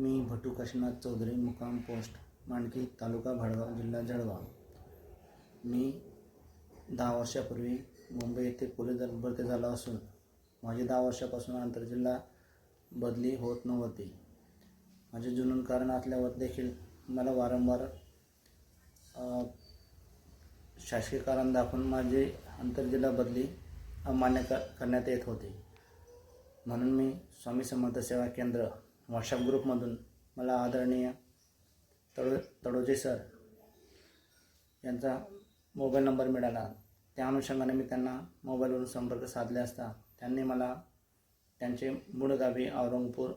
मी भटू काशीनाथ चौधरी मुकाम पोस्ट मांडकी तालुका भाडगाव जिल्हा जळगाव. मी दहा वर्षापूर्वी मुंबई येथे पोलीस दल भरती झाला असून माझी दहा वर्षापासून आंतरजिल्हा बदली होत नव्हती. माझे जुनून कारण असल्यावर देखील मला वारंवार शासकीय कारण दाखवून माझी आंतरजिल्हा बदली अमान्य कर करण्यात येत होती. म्हणून मी स्वामी समर्थ सेवा केंद्र व्हॉट्सअप ग्रुपमधून मला आदरणीय तडो तडोजे सर यांचा मोबाईल नंबर मिळाला. त्या अनुषंगाने मी त्यांना मोबाईलवरून संपर्क साधले असता. त्यांनी मला त्यांचे मूळ गावी औरंगपूर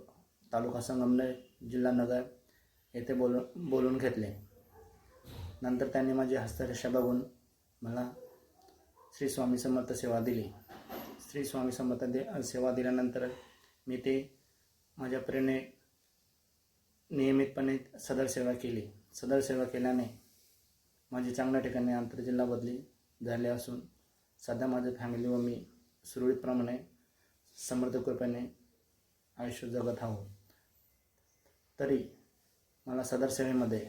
तालुका संगमनेर जिल्हा नगर येथे बोलून बोलून घेतले. नंतर त्यांनी माझी हस्तरेषा बघून मला श्री स्वामी समर्थ सेवा दिली. श्री स्वामी समर्थ दे सेवा दिल्यानंतर मी ते माझ्या प्रेरणे नियमितपणे सदर सेवा केली. सदर सेवा केल्याने माझी चांगल्या ठिकाणी आंतरजिल्हा बदली झाली असून सध्या माझ्या फॅमिली व मी सुरळीतप्रमाणे समर्थ कृपेने आयुष्य जगत आहोत. तरी मला सदर सेवेमध्ये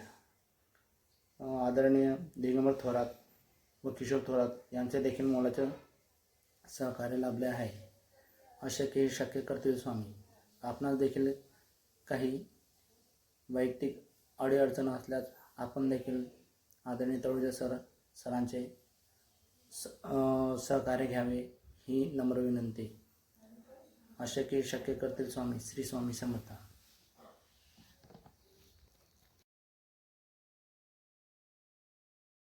आदरणीय दिगंबर थोरात व किशोर थोरात यांचे देखील मोलाचे सहकार्य लाभले आहे. असे की शक्य करतील स्वामी. आपणास देखील काही वैयक्तिक अडीअडचण असल्यास आपण देखील आदरणीय तळुजे सर सरांचे स सहकार्य घ्यावे ही नम्र विनंती. अशक्य हे शक्य करतील स्वामी श्री स्वामी समर्थ.